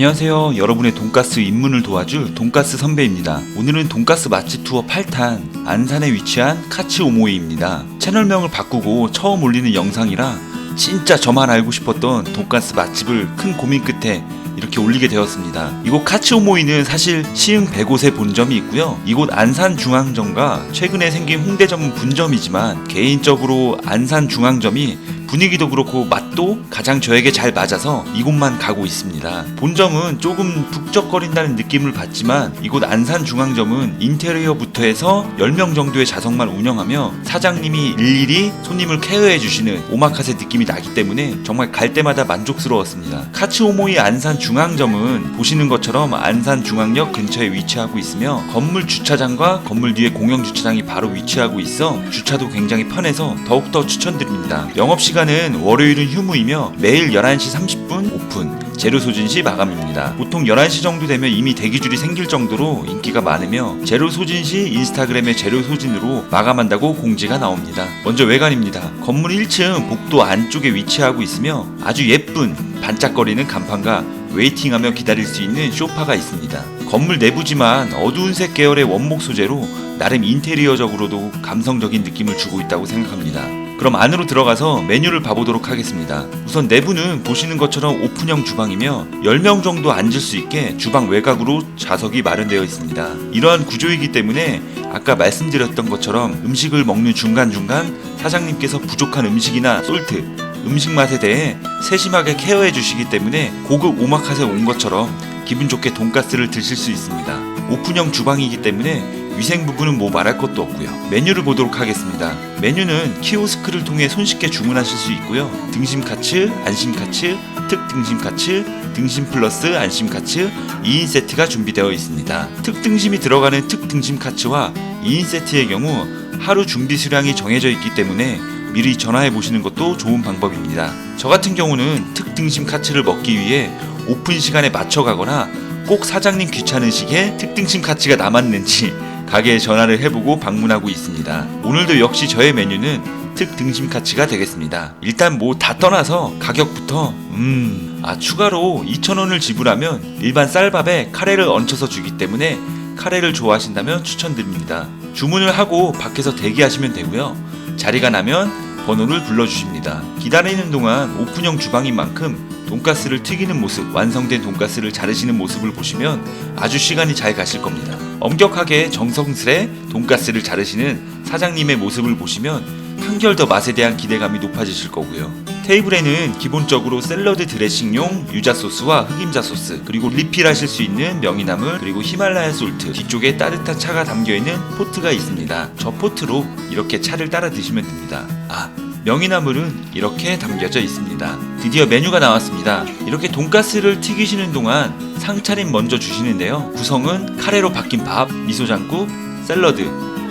안녕하세요. 여러분의 돈가스 입문을 도와줄 돈가스 선배입니다. 오늘은 돈가스 맛집 투어 8탄 안산에 위치한 카츠 오모이입니다. 채널명을 바꾸고 처음 올리는 영상이라 진짜 저만 알고 싶었던 돈가스 맛집을 큰 고민 끝에 이렇게 올리게 되었습니다. 이곳 카츠오모이는 사실 시흥 100곳에 본점이 있고요. 이곳 안산중앙점과 최근에 생긴 홍대점은 분점이지만 개인적으로 안산중앙점이 분위기도 그렇고 맛 도 가장 저에게 잘 맞아서 이곳만 가고 있습니다. 본점은 조금 북적거린다는 느낌을 받지만 이곳 안산중앙점은 인테리어부터 해서 10명 정도의 좌석만 운영하며 사장님이 일일이 손님을 케어해 주시는 오마카세 느낌이 나기 때문에 정말 갈 때마다 만족스러웠습니다. 카츠오모이 안산중앙점은 보시는 것처럼 안산중앙역 근처에 위치하고 있으며 건물 주차장과 건물 뒤에 공영 주차장이 바로 위치하고 있어 주차도 굉장히 편해서 더욱더 추천드립니다. 영업시간은 월요일은 휴무 이며 매일 11시 30분 오픈 재료 소진 시 마감입니다. 보통 11시 정도 되면 이미 대기줄이 생길 정도로 인기가 많으며 재료 소진 시 인스타그램에 재료 소진으로 마감한다고 공지가 나옵니다. 먼저 외관입니다. 건물 1층 복도 안쪽에 위치하고 있으며 아주 예쁜 반짝거리는 간판과 웨이팅하며 기다릴 수 있는 소파가 있습니다. 건물 내부지만 어두운 색 계열의 원목 소재로 나름 인테리어적으로도 감성적인 느낌을 주고 있다고 생각합니다. 그럼 안으로 들어가서 메뉴를 봐보도록 하겠습니다. 우선 내부는 보시는 것처럼 오픈형 주방이며 10명 정도 앉을 수 있게 주방 외곽으로 좌석이 마련되어 있습니다. 이러한 구조이기 때문에 아까 말씀드렸던 것처럼 음식을 먹는 중간중간 사장님께서 부족한 음식이나 솔트, 음식 맛에 대해 세심하게 케어해 주시기 때문에 고급 오마카세 온 것처럼 기분 좋게 돈가스를 드실 수 있습니다. 오픈형 주방이기 때문에 위생 부분은 뭐 말할 것도 없고요. 메뉴를 보도록 하겠습니다. 메뉴는 키오스크를 통해 손쉽게 주문하실 수 있고요. 등심 카츠, 안심 카츠, 특 등심 카츠, 등심 플러스 안심 카츠 2인 세트가 준비되어 있습니다. 특 등심이 들어가는 특 등심 카츠와 2인 세트의 경우 하루 준비 수량이 정해져 있기 때문에 미리 전화해 보시는 것도 좋은 방법입니다. 저 같은 경우는 특 등심 카츠를 먹기 위해 오픈 시간에 맞춰 가거나 꼭 사장님 귀찮은 시기에 특등심 카츠가 남았는지 가게에 전화를 해보고 방문하고 있습니다. 오늘도 역시 저의 메뉴는 특 등심 카츠가 되겠습니다. 일단 뭐 다 떠나서 가격부터 음, 아 추가로 2,000원을 지불하면 일반 쌀밥에 카레를 얹혀서 주기 때문에 카레를 좋아하신다면 추천드립니다. 주문을 하고 밖에서 대기하시면 되고요. 자리가 나면 번호를 불러주십니다. 기다리는 동안 오픈형 주방인 만큼 돈가스를 튀기는 모습, 완성된 돈가스를 자르시는 모습을 보시면 아주 시간이 잘 가실 겁니다. 엄격하게 정성스레 돈가스를 자르시는 사장님의 모습을 보시면 한결 더 맛에 대한 기대감이 높아지실 거고요. 테이블에는 기본적으로 샐러드 드레싱용 유자 소스와 흑임자 소스, 그리고 리필하실 수 있는 명이나물, 그리고 히말라야 솔트, 뒤쪽에 따뜻한 차가 담겨 있는 포트가 있습니다. 저 포트로 이렇게 차를 따라 드시면 됩니다. 아, 명이나물은 이렇게 담겨져 있습니다. 드디어 메뉴가 나왔습니다. 이렇게 돈가스를 튀기시는 동안 상차림 먼저 주시는데요. 구성은 카레로 바뀐 밥, 미소장국, 샐러드,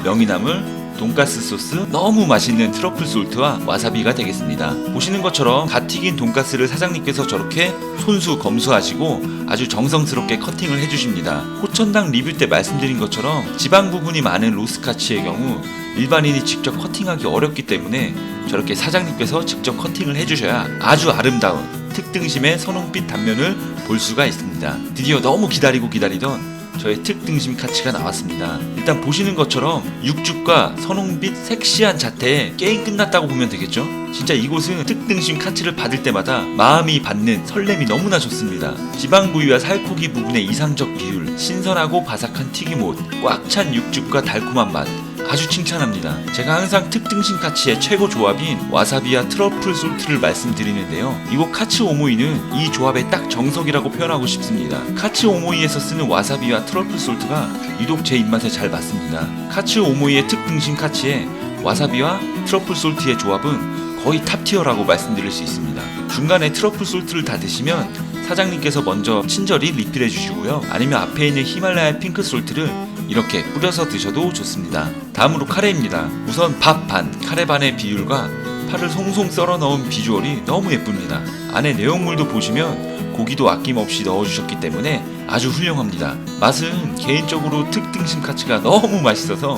명이나물, 돈가스 소스, 너무 맛있는 트러플 솔트와 와사비가 되겠습니다. 보시는 것처럼 갓 튀긴 돈가스를 사장님께서 저렇게 손수 검수하시고 아주 정성스럽게 커팅을 해주십니다. 호천당 리뷰 때 말씀드린 것처럼 지방 부분이 많은 로스카치의 경우 일반인이 직접 커팅하기 어렵기 때문에 저렇게 사장님께서 직접 커팅을 해주셔야 아주 아름다운 특등심의 선홍빛 단면을 볼 수가 있습니다. 드디어 너무 기다리고 기다리던 저의 특등심 카츠가 나왔습니다. 일단 보시는 것처럼 육즙과 선홍빛 섹시한 자태에 게임 끝났다고 보면 되겠죠? 진짜 이곳은 특등심 카츠를 받을 때마다 마음이 받는 설렘이 너무나 좋습니다. 지방 부위와 살코기 부분의 이상적 비율, 신선하고 바삭한 튀김옷, 꽉 찬 육즙과 달콤한 맛, 아주 칭찬합니다. 제가 항상 특등심 카츠의 최고 조합인 와사비와 트러플 솔트를 말씀드리는데요. 이곳 카츠 오모이는 이 조합의 딱 정석이라고 표현하고 싶습니다. 카츠 오모이에서 쓰는 와사비와 트러플 솔트가 유독 제 입맛에 잘 맞습니다. 카츠 오모이의 특등심 카츠에 와사비와 트러플 솔트의 조합은 거의 탑티어라고 말씀드릴 수 있습니다. 중간에 트러플 솔트를 다 드시면 사장님께서 먼저 친절히 리필해 주시고요. 아니면 앞에 있는 히말라야 핑크 솔트를 이렇게 뿌려서 드셔도 좋습니다. 다음으로 카레입니다. 우선 밥 반, 카레 반의 비율과 파를 송송 썰어 넣은 비주얼이 너무 예쁩니다. 안에 내용물도 보시면 고기도 아낌없이 넣어주셨기 때문에 아주 훌륭합니다. 맛은 개인적으로 특등심 카츠가 너무 맛있어서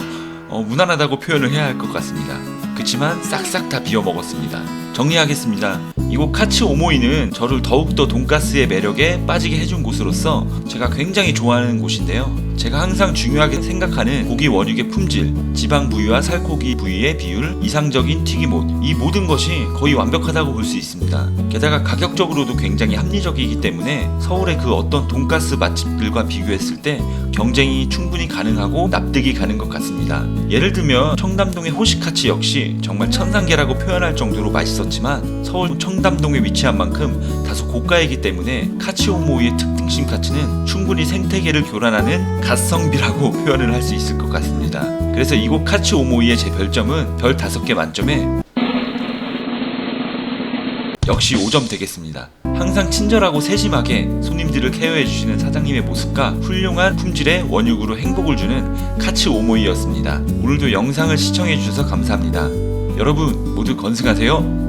어, 무난하다고 표현을 해야 할 것 같습니다. 그치만 싹싹 다 비워 먹었습니다. 정리하겠습니다. 이곳 카츠 오모이는 저를 더욱더 돈가스의 매력에 빠지게 해준 곳으로서 제가 굉장히 좋아하는 곳인데요. 제가 항상 중요하게 생각하는 고기 원육의 품질, 지방 부위와 살코기 부위의 비율, 이상적인 튀김옷, 이 모든 것이 거의 완벽하다고 볼 수 있습니다. 게다가 가격적으로도 굉장히 합리적이기 때문에 서울의 그 어떤 돈가스 맛집들과 비교했을 때 경쟁이 충분히 가능하고 납득이 가는 것 같습니다. 예를 들면 청담동의 호시카츠 역시 정말 천상계라고 표현할 정도로 맛있었지만 서울 청담동에 위치한 만큼 다소 고가이기 때문에 카츠오모이의 특등심 카츠는 충분히 생태계를 교란하는 갓성비라고 표현을 할 수 있을 것 같습니다. 그래서 이곳 카츠 오모이의 제 별점은 별 5개 만점에 역시 5점 되겠습니다. 항상 친절하고 세심하게 손님들을 케어해 주시는 사장님의 모습과 훌륭한 품질의 원육으로 행복을 주는 카츠 오모이였습니다. 오늘도 영상을 시청해 주셔서 감사합니다. 여러분 모두 건승하세요.